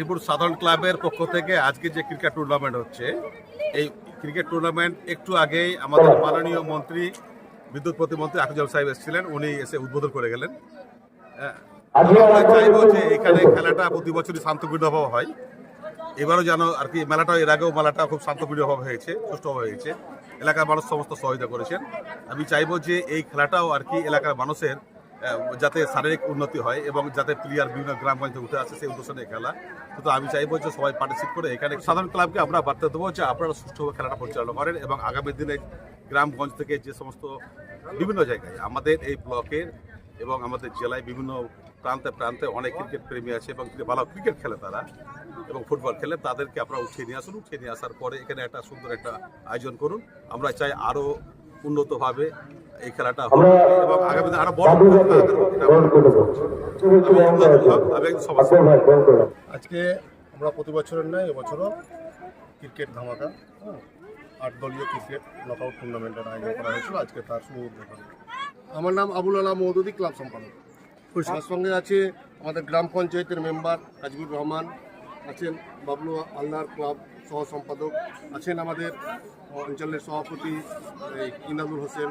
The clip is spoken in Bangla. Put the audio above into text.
মেদিনীপুর সাধারণ ক্লাবের পক্ষ থেকে আজকে যে ক্রিকেট টুর্নামেন্ট হচ্ছে এই ক্রিকেট টুর্নামেন্ট একটু আগেই আমাদের মাননীয় মন্ত্রী বিদ্যুৎ প্রতিমন্ত্রী আকুজল সাহেব এসেছিলেন উনি এসে উদ্বোধন করে গেলেন। আমরা চাইব যে এখানে খেলাটা প্রতি বছরই শান্তপূর্ণভাবে হয়। এবারও যেন আর কি মেলাটা এর আগেও মেলাটা খুব শান্তপূর্ণভাবে হয়েছে সুষ্ঠুভাবে হয়েছে। এলাকার মানুষ সমস্ত সহযোগিতা করেছেন। আমি চাইব যে এই খেলাটাও আর কি এলাকার মানুষের যাতে শারীরিক উন্নতি হয় এবং যাতে প্লেয়ার বিভিন্ন গ্রামগঞ্জ উঠে আসে সেই উদ্দেশ্যে নিয়ে খেলা। তো আমি চাইব যে সবাই পার্টিসিপেট করে এখানে সাধারণ ক্লাবকে আমরা বার্তা দেবো যে আপনারা সুষ্ঠুভাবে খেলাটা পরিচালনা করেন এবং আগামী দিনে গ্রামগঞ্জ থেকে যে সমস্ত বিভিন্ন জায়গায় আমাদের এই ব্লকের এবং আমাদের জেলায় বিভিন্ন প্রান্তে প্রান্তে অনেক ক্রিকেট প্রেমী আছে এবং ভালো ক্রিকেট খেলে তারা এবং ফুটবল খেলে, তাদেরকে আপনারা উঠিয়ে নিয়ে আসুন। উঠিয়ে নিয়ে আসার পরে এখানে একটা সুন্দর একটা আয়োজন করুন। আমরা চাই আরও উন্নতভাবে এই খেলাটা এবং আগামী আরও বড়। আজকে আমরা প্রতি বছরের নয় এবছরও ক্রিকেট ধামাকা হ্যাঁ, আট দলীয় ক্রিকেট নকআউট টুর্নামেন্টের আয়োজন করা হয়েছিল। আজকে তার শুভ উদ্বোধন। আমার নাম আবুল আলা মৌদুদি ক্লাব সম্পাদক। আমার সঙ্গে আছে আমাদের গ্রাম পঞ্চায়েতের মেম্বার রাজবুর রহমান আছেন বাবলু আল্লাহর ক্লাব সহ সম্পাদক আছেন আমাদের অঞ্চলের সভাপতি এই ইনাদুল হোসেন